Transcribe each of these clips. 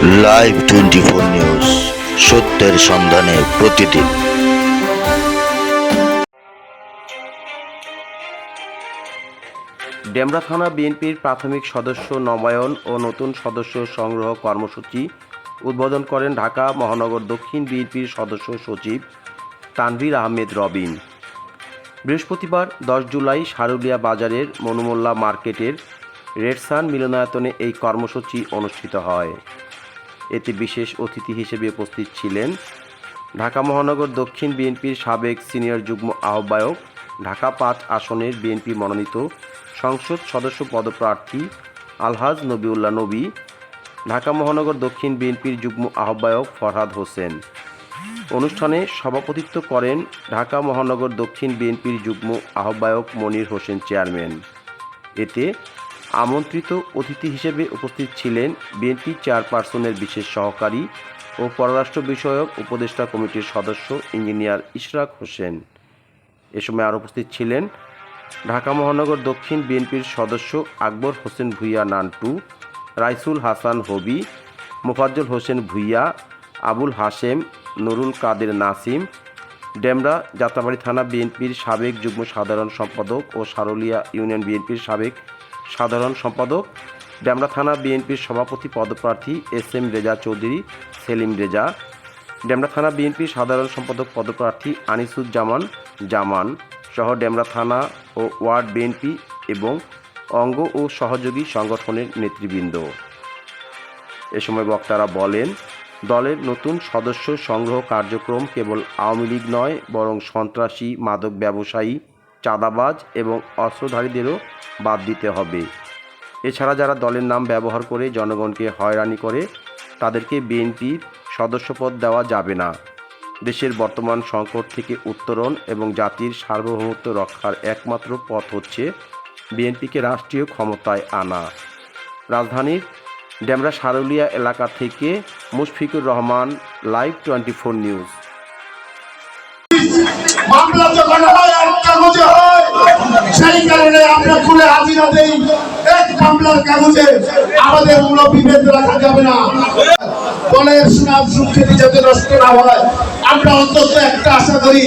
Live twenty four news সত্যের সন্ধানে প্রতিদিন। ডেমরা থানা বিএনপির প্রাথমিক সদস্য নবায়ন ও নতুন সদস্য সংগ্রহ কর্মসূচি উদ্বোধন করেন ঢাকা মহানগর দক্ষিণ বিএনপির সদস্য সচিব তানভীর আহমেদ রবিন। বৃহস্পতিবার দশ জুলাই সারুলিয়া বাজারের মনুমোল্লা মার্কেটের রেডসান মিলনায়তনে এই কর্মসূচি অনুষ্ঠিত হয়। এতে বিশেষ অতিথি হিসেবে উপস্থিত ছিলেন ঢাকা মহানগর দক্ষিণ বিএনপির সাবেক সিনিয়র যুগ্ম আহ্বায়ক, ঢাকা পাঁচ আসনের বিএনপি মনোনীত সংসদ সদস্য পদপ্রার্থী আলহাজ নবিউল্লাহ নবী, ঢাকা মহানগর দক্ষিণ বিএনপির যুগ্ম আহ্বায়ক ফরহাদ হোসেন। অনুষ্ঠানে সভাপতিত্ব করেন ঢাকা মহানগর দক্ষিণ বিএনপির যুগ্ম আহ্বায়ক মনির হোসেন চেয়ারম্যান। এতে আমন্ত্রিত অতিথি হিসেবে উপস্থিত ছিলেন বিএনপি চেয়ারপারসনের বিশেষ সহকারী ও পররাষ্ট্র বিষয়ক উপদেষ্টা কমিটির সদস্য ইঞ্জিনিয়ার ইশরাক হোসেন। এ সময় আর উপস্থিত ছিলেন ঢাকা মহানগর দক্ষিণ বিএনপির সদস্য আকবর হোসেন ভুইয়া নান্টু, রাইসুল হাসান হবি, মোফাজ্জল হোসেন ভুইয়া, আবুল হাশেম, নুরুল কাদের নাসিম, ডেমরা যাত্রাবাড়ি থানা বিএনপির সাবেক যুগ্ম সাধারণ সম্পাদক ও সারুলিয়া ইউনিয়ন বিএনপির সাবেক সাধারণ সম্পাদক ডেমরা থানা বিএনপির সভাপতি পদপ্রার্থী এস এম রেজা চৌধুরী, সেলিম রেজা ডেমরা থানা বিএনপির সাধারণ সম্পাদক পদপ্রার্থী আনিসুজ্জামান জামান সহ ডেমরা থানা ও ওয়ার্ড বিএনপি এবং অঙ্গ ও সহযোগী সংগঠনের নেতৃবৃন্দ। এ সময় বক্তারা বলেন, দলের নতুন সদস্য সংগ্রহ কার্যক্রম কেবল আওয়ামী লীগ নয়, বরং সন্ত্রাসী, মাদক ব্যবসায়ী চাঁদাবাজ এবং অস্ত্রধারীদেরও বাদ দিতে হবে। এছাড়া যারা দলের নাম ব্যবহার করে জনগণকে হয়রানি করে, তাদেরকে বিএনপির সদস্যপদ দেওয়া যাবে না। দেশের বর্তমান সংকট থেকে উত্তরণ এবং জাতির সার্বভৌমত্ব রক্ষার একমাত্র পথ হচ্ছে বিএনপিকে রাষ্ট্রীয় ক্ষমতায় আনা। রাজধানীর ডেমরা সারুলিয়া এলাকা থেকে Mushfiqur Rahman live twenty four news মামলা যখন হয় কাগজে হয়। সেই কারণে আমরা খুলে হাজিরা দেই এক মামলার কাগজে আমাদের বিভেদ রাখা যাবে না। সুনাম সুখ্যাতি যাতে নষ্ট না হয়। আমরা অন্তত একটা আশা করি,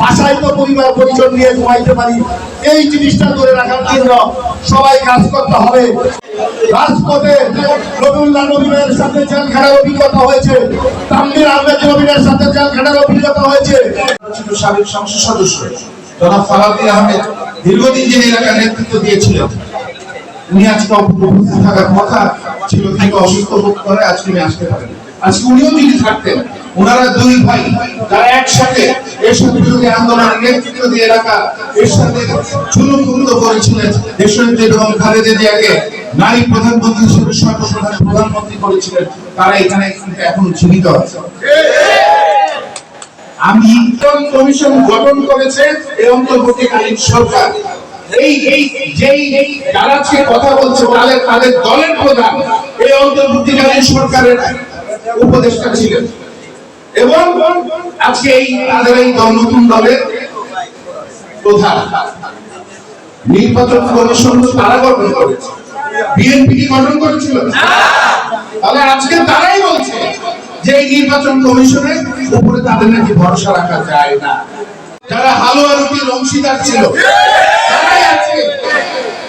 বাসায় তো পরিবার নিয়ে ঘুমাইতে পারি। এই জিনিসটা ধরে রাখার জন্য সবাই কাজ করতে হবে। রাজপথে রবীন্দ্রনাথ সাথে জেলখানার অভিজ্ঞতা হয়েছে। আহমেদ সাথে জেলখানার অভিজ্ঞতা হয়েছে। সাবেক সংসদ সদস্য। জনাব ফারাবি আহমেদ দীর্ঘদিন যে এলাকার নেতৃত্ব দিয়েছিলেন, উনি আজকে উপস্থিত থাকার কথা ছিল থেকে অসুস্থ বোধ করে আজকে উনি আসতে পারেন আজকে উনিও যদি থাকতেন। ওনারা দুই ভাই, যারা একসাথে বিরোধী আন্দোলনের নেতৃত্ব দিয়ে সাথে জুলুম করেছিলেন। এবং জিয়াকে নারী প্রধানমন্ত্রী হিসেবে প্রধানমন্ত্রী করেছিলেন। তারা এখানে এখন জীবিত আমি কমিশন গঠন করেছে এই অন্তর্বর্তীকালীন সরকার। এই এই, যেই যারা কথা বলছে, তাদের তাদের দলের প্রধান এই অন্তর্বর্তীকালীন সরকারের উপদেষ্টা ছিলেন। এবং আজকে এই তাদের এই দল, নতুন দলের প্রধান। নির্বাচন কমিশন তারা গঠন করেছে। বিএনপি কি গঠন করেছিল? তাহলে আজকে তারাই বলছে যে এই নির্বাচন কমিশনের উপরে তাদের নাকি ভরসা রাখা যায় না। যারা হালুয়া রুটির অংশীদার ছিল, তারাই আছে।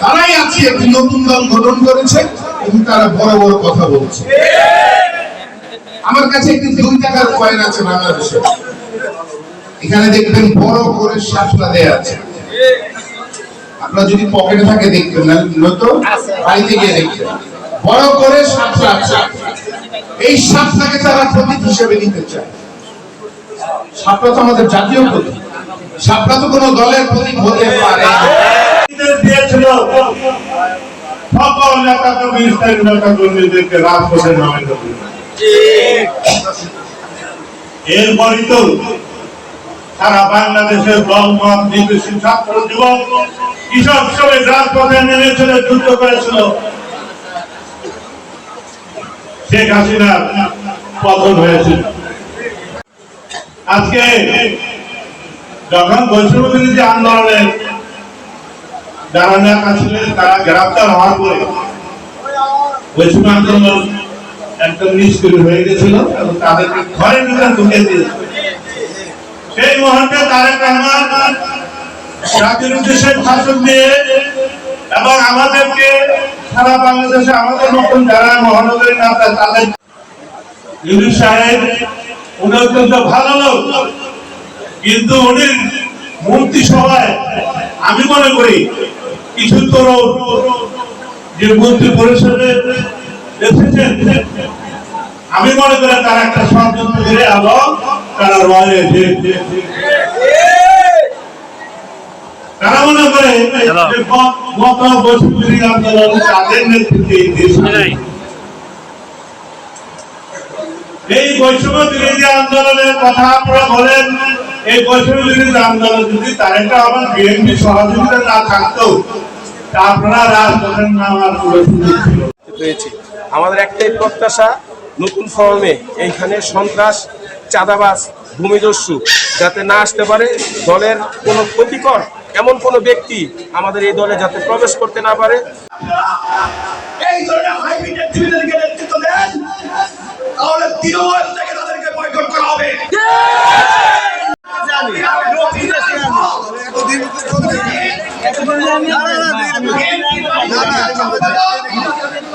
তারাই আছে নতুন দল গঠন করেছে এবং তারা বড় বড় কথা বলছে। আমার কাছে একটি দুই টাকার কয়েন আছে বাংলাদেশে। এখানে দেখবেন বড় করে শাপলা দেয়া আছে। আপনার যদি পকেটে থাকে দেখবেন, না নয়তো বাড়িতে গিয়ে দেখবেন। বড় করে শাপলা আছে। এই সাপটাকে তারা প্রতীক হিসেবে নিতে চায়। সাপটা তো আমাদের জাতীয় প্রতীক। সাপটা তো কোনো দলের প্রতীক হতে পারে দিয়েছিল সকল নেতা কর্মী স্থায়ী নেতা কর্মীদেরকে রাজপথে নামে এরপরই তো সারা বাংলাদেশের দলমত নির্দেশিত ছাত্র যুবক, কৃষক শ্রমিক রাজপথে নেমেছিল, যুদ্ধ করেছিল, শেখ হাসিনার পতন হয়েছিল। আজকে যখন বৈষম্য বিরোধী আন্দোলনের যারা নেতা ছিলেন, তারা গ্রেপ্তার হওয়ার পরে বৈষ্ণব আন্দোলন একদম নিষ্ক্রিয় হয়ে গেছিল এবং তাদেরকে ঢুকে দিয়েছিল সেই তারেক রহমান জাতির উদ্দেশ্যে ভাষণ দিয়ে এবং আমাদেরকে সারা বাংলাদেশে আমাদের মতন যারা মহানগরী নেতা, তাদের সাহেব, উনি অত্যন্ত ভালো লোক। কিন্তু উনি মন্ত্রিসভায় আমি মনে করি, কিছু তরুণ যে মন্ত্রী পরিষদে এসেছেন আমি মনে করি তারা একটা ষড়যন্ত্র করে এবং তারা রয়েছে তারা মনে করে গত বৈষম্যবিরোধী আন্দোলন তাদের নেতৃত্বে এই দেশ বৈষম্য বিরোধী আন্দোলনের কথা আপনারা বলেন এই বৈষম্য বিরোধী আন্দোলন যদি আমার বিএনপি সহযোগিতা না থাকতো তা আপনারা রাজপথের নামার কোনো সুযোগ ছিল পেয়েছি। আমাদের একটাই প্রত্যাশা নতুন ফর্মে এইখানে সন্ত্রাস চাঁদাবাজ ভূমিদস্যু যাতে না আসতে পারে দলের কোনো ক্ষতিকর এমন কোনো ব্যক্তি আমাদের এই দলে যাতে প্রবেশ করতে না পারে এই ধরনের হাইব্রিড অ্যাক্টিভিটিকে নেতৃত্ব দেন তাহলে তৃণমূল থেকে তাদেরকে বয়কট করা হবে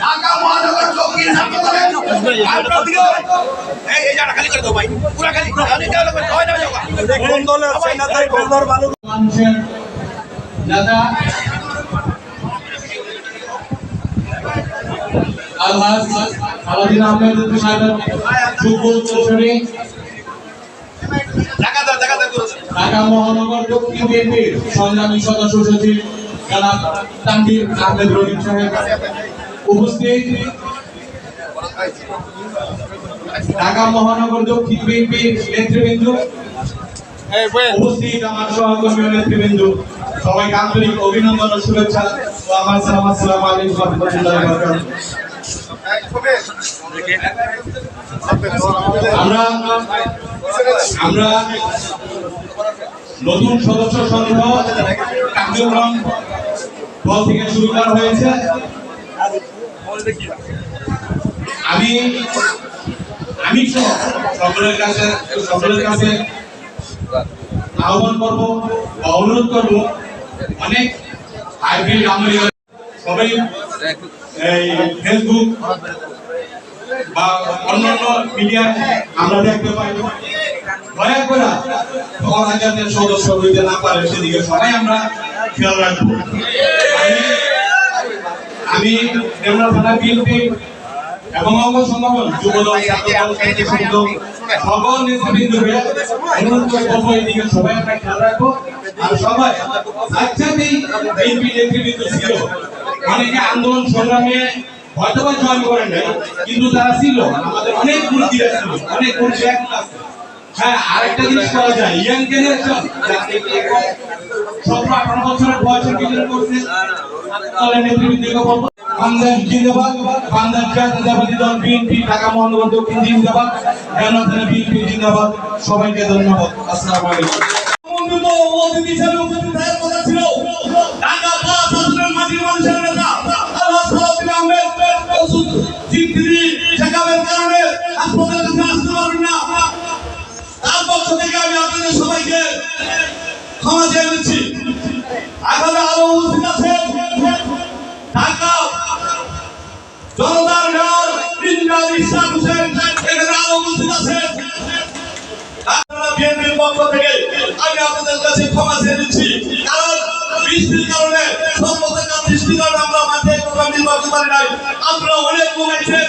ঢাকা মহানগর চৌকির হাসপাতালে এই এই জায়গাটা খালি করে দাও ভাই পুরা খালি খালি দেওয়া লাগবে হয় না যাওয়া কোন দলের সেই নেতাই কোন দল ভালো মানুষের নেতা আলহাজ আলাদিন আহমেদ সাহেবের শুভ উত্তরসূরি ঢাকা ঢাকা মহানগর দক্ষিণ বিএনপির সংগ্রামী সদস্য সচিব জনাব তানভীর আহমেদ রহিম সাহেব উপস্থিত। ঢাকা মহানগর দক্ষিণ বিএনপির নেতৃবৃন্দ উপস্থিত আমার সহকর্মী নেতৃবৃন্দ, সবাইকে আন্তরিক অভিনন্দন ও শুভেচ্ছা ও আমার সালাম, আসসালামু আলাইকুম আমরা আমরা নতুন সদস্য সংগ্রহ কার্যক্রম দল থেকে শুরু করা হয়েছে। আমি আমি সকলের কাছে সকলের কাছে আহ্বান করব বা অনুরোধ করব, অনেক হাইব্রিড আমলি সবাই এই ফেসবুক বা অন্যান্য মিডিয়ায় আমরা দেখতে পাই। দয়া করে অরাজাতের সদস্য হইতে না পারে, সেদিকে সবাই আমরা খেয়াল রাখব। আমি- আমি থানা বিএনপি এবং অঙ্গ সংগঠন, যুবদল, ছাত্রদল সকল নেতৃবৃন্দকে অনুরোধ করে বলব, এদিকে সবাই আমরা খেয়াল রাখব। আর সবাই একসাথেই বিএনপি নেতৃবৃন্দ ছিল। অনেকে আন্দোলন সংগ্রামে হয়তো বা জয়েন করেন নাই, কিন্তু তারা ছিল। আমাদের অনেক গুরুত্ব ছিল, অনেক আছে হ্যাঁ আরেকটা জিনিস করা যায়। আঠারো বছরের বয়সের বিজয় করছে দলের নেতৃবৃন্দকে বলব বাংলাদেশ জিন্দাবাদ, বাংলাদেশ জাতীয়তাবাদী দল বিএনপি, ঢাকা মহানগর দক্ষিণ জিন্দাবাদ জানাতেন বিএনপি জিন্দাবাদ, সবাইকে ধন্যবাদ। আসসালামু আলাইকুম। কারণে হাসপাতালে সবাইকে ক্ষমা চেয়ে নিচ্ছি। এখানে আরও উপস্থিত আছেন ঢাকা জনতার মেয়র ইন্দ্রাজ ইসলাম হোসেন, এখানে আরও উপস্থিত আপনারা বিএনপির পক্ষ থেকে আমি আপনাদের কাছে ক্ষমা চেয়ে নিচ্ছি। কারণ বৃষ্টির কারণে সর্বপ্রকার বৃষ্টির কারণে আমরা মাঠে প্রোগ্রাম নির্বাচন পারি নাই। আপনারা অনেক কমেছেন।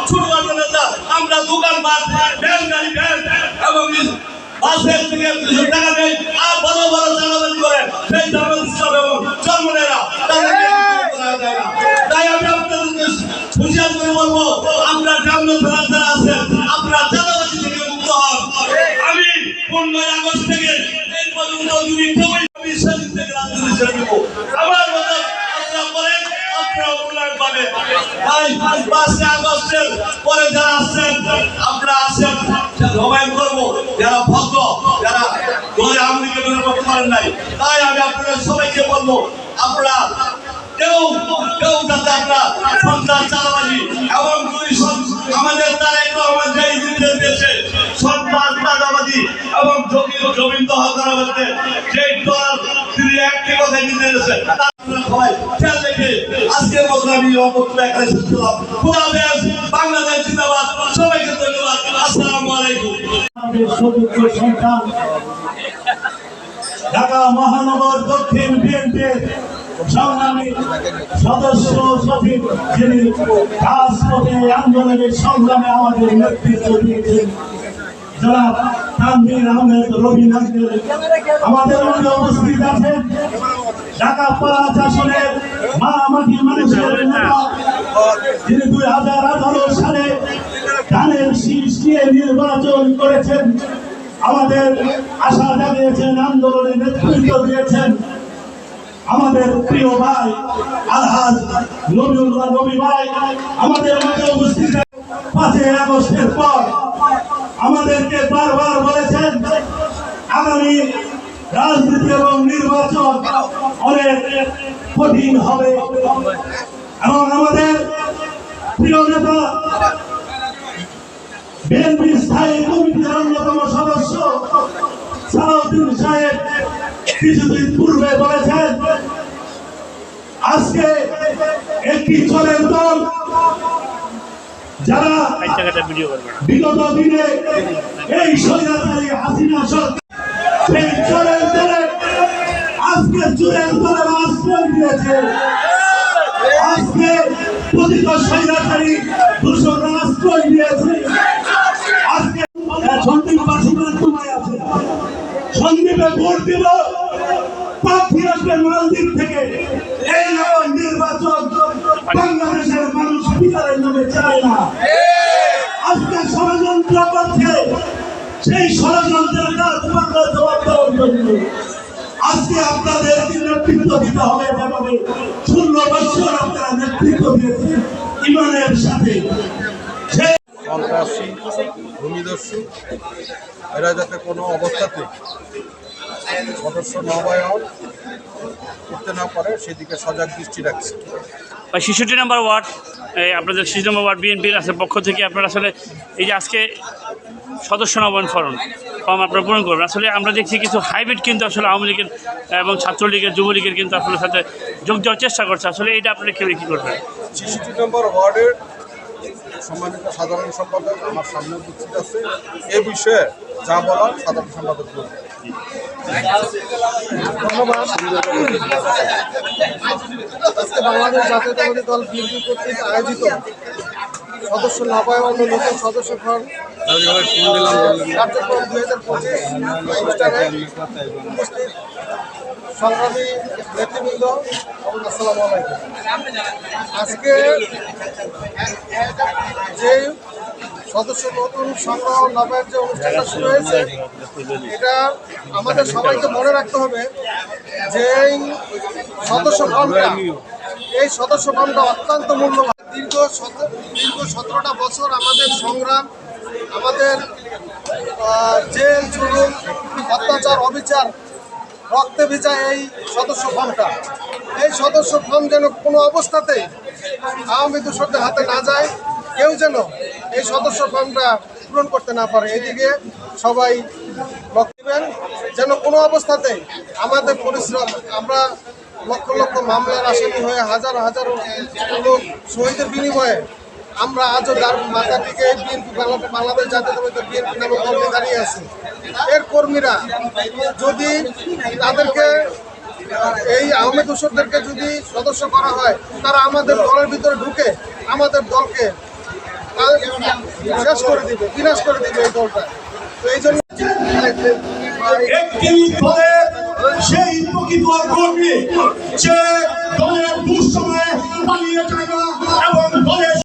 জন্য ছোট ছোট নেতা। আমরা দোকান পাট ভ্যান গাড়ি ভ্যান এবং বাসের থেকে কিছু টাকা নেই আর বড় বড় চাঁদাবাজি আমি পনেরোই আগস্ট থেকে এই পর্যন্ত সেদিন থেকে রাজনীতি ছেড়ে দেবো। পরে যারা আসছেন আপনারা আসেন নবায়ন করব। যারা ভদ্র যারা দলে আমেরিকা মেনে করতে পারেন নাই, তাই আমি আপনাদের সবাইকে বলব, আপনারা কেউ কেউ এবং সন- আমাদের এবং জমি, জমিন দখল করার মধ্যে যে ডলার তিনি একটি কথা সবাই আজকের মতো আমি অবক্তব্য এখানে শেষ করলাম। খুদা বাংলাদেশ জিন্দাবাদ। সবাইকে ধন্যবাদ। আসসালামু আলাইকুম। ঢাকা মহানগর দক্ষিণ বিএনপির সংগ্রামী সদস্য সচিব, যিনি রাজপথে আন্দোলনের সংগ্রামে আমাদের নেতৃত্ব দিয়েছেন, জনাব তানভীর আহমেদ আঙ্কেল আমাদের মধ্যে উপস্থিত আছেন ঢাকা পাঁচ আসনের মা মাটি মানুষের যিনি দুই হাজার আঠারো সালে ধানের শীষ নিয়ে নির্বাচন করেছেন, আমাদের আশা জানিয়েছেন আন্দোলনে নেতৃত্ব দিয়েছেন আমাদের প্রিয় ভাই, আলহাজ নবীউল্লাহ নবী ভাই, আমাদের মাঝে উপস্থিত। পাঁচই আগস্টের পর আমাদেরকে বারবার বলেছেন, আগামী রাজনীতি এবং নির্বাচন অনেক কঠিন হবে। এবং আমাদের প্রিয় নেতা বিএনপি স্থায়ী কমিটির অন্যতম সদস্য সালাউদ্দিন সাহেব কিছুদিন পূর্বে বলেছেন আজকে একটি চলের দল যারা বিগত দিনে এই স্বৈরাচারী হাসিনা সরকার সেই চলের দলে আজকে চুরের দলে আশ্রয় দিয়েছে। আজকে প্রতিত স্বৈরাচারী দূষণ আশ্রয় দিয়েছে। আজকে সন্দীপ বাসুদের তোমায় আছে। সন্দীপে ভোট দিব প্রার্থী আসবে মালদ্বীপ থেকে। এই নয় নির্বাচন বাংলাদেশের মানুষ বিচারের নামে চায় না। আজকে ষড়যন্ত্র করছে। সেই ষড়যন্ত্রের কাজ তোমাকে জবাব দেওয়ার জন্য। আজকে আপনাদের নেতৃত্ব দিতে হবে বছর আপনারা নেতৃত্ব দিয়েছেন ইমানের সাথে। সন্ত্রাসী, ভূমিদস্যু, এরা যাতে কোনো অবস্থাতে সদস্য নবায়ন করতে না পারে সেদিকে সজাগ দৃষ্টি রাখছে। বা ছেষট্টি নম্বর ওয়ার্ড আপনাদের ছেষট্টি নম্বর ওয়ার্ড বিএনপির আছে পক্ষ থেকে আপনারা আসলে এই যে আজকে সদস্য নবায়ন ফরম ফর্ম আপনারা পূরণ করবেন। আসলে আমরা দেখছি কিছু হাইব্রিড কিন্তু আসলে আওয়ামী লীগের এবং ছাত্রলীগের যুবলীগের কিন্তু আসলে সাথে যোগ দেওয়ার চেষ্টা করছে। আসলে এইটা আপনারা কেউ কী করবেন? ছেষট্টি নম্বর ওয়ার্ডের সম্মানিত সাধারণ সম্পাদক আমার সামনে উপস্থিত আছে। এ বিষয়ে যা বলার সাধারণ সম্পাদক বলবেন। আজকে জাতীয়তাবাদী দল বিএনপি কর্তৃক আয়োজিত সদস্য নবায়ন নতুন সদস্য দুই হাজার পঁচিশ আজকে যে সদস্য নতুন সংগ্রহ নবায়ন যে অনুষ্ঠানটা শুরু হয়েছে, এটা আমাদের সবাইকে মনে রাখতে হবে যে সদস্য ফর্মটা এই সদস্য ফর্মটা অত্যন্ত মূল্যবান। দীর্ঘ দীর্ঘ সতেরোটা বছর আমাদের সংগ্রাম, আমাদের জেল জুলুম অত্যাচার, অবিচার, রক্তে ভেজা এই সদস্য ফর্মটা এই সদস্য ফর্ম যেন কোনো অবস্থাতেই আওয়ামী দূষকদের হাতে না যায়, কেউ যেন এই সদস্য ফর্মটা পূরণ করতে না পারে। এদিকে সবাই দিবেন যেন কোনো অবস্থাতেই আমাদের পরিশ্রম, আমরা লক্ষ লক্ষ মামলার আসামি হয়ে হাজার হাজার লোক শহীদের বিনিময়ে আমরা আজও তার মাথাটিকে বিএনপি বাংলাদেশ জাতীয়তাবাদী বিএনপি নামে দলকে দাঁড়িয়ে আছে। এর কর্মীরা যদি তাদেরকে, এই আহমেদ হোসেনদেরকে যদি সদস্য করা হয়, তারা আমাদের দলের ভিতরে ঢুকে আমাদের দলকে শেষ করে দিবে, বিনাশ করে দিবে এই দলটা। তো এই জন্য একটি দলের সেই প্রকৃত কর্মী যে দলের দুঃসময়ে পালিয়ে থাকা এবং দলের